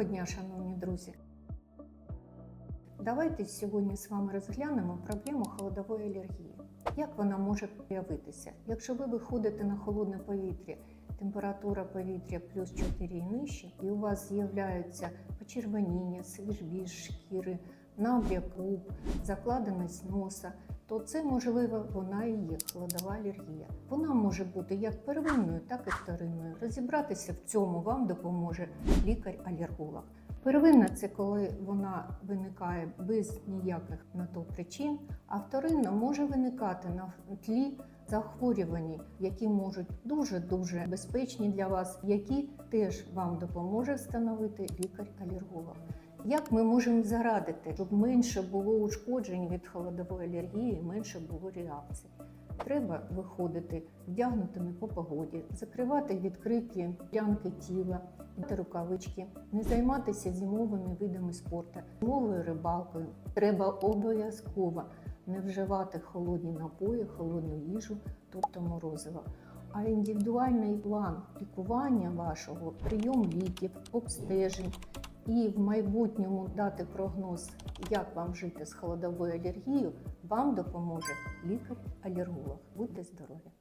Доброго дня, шановні друзі. Давайте сьогодні з вами розглянемо проблему холодової алергії. Як вона може проявитися? Якщо ви виходите на холодне повітря, температура повітря плюс 4 і нижче, і у вас з'являються почервоніння, свіжбіж шкіри, набряк губ, закладеність носа, то це можливо вона і є холодова алергія. Вона може бути як первинною, так і вторинною. Розібратися в цьому вам допоможе лікар-алерголог. Первинна це коли вона виникає без ніяких на то причин, а вторинна може виникати на тлі захворювань, які можуть дуже-дуже безпечні для вас, які теж вам допоможе встановити лікар-алерголог. Як ми можемо зарадити, щоб менше було ушкоджень від холодової алергії, менше було реакцій? Треба виходити вдягнутими по погоді, закривати відкриті ділянки тіла та рукавички, не займатися зимовими видами спорту, зимовою рибалкою. Треба обов'язково не вживати холодні напої, холодну їжу, тобто морозиво. А індивідуальний план лікування вашого, прийом ліків, обстежень і в майбутньому дати прогноз, як вам жити з холодовою алергією, вам допоможе лікар-алерголог. Будьте здорові!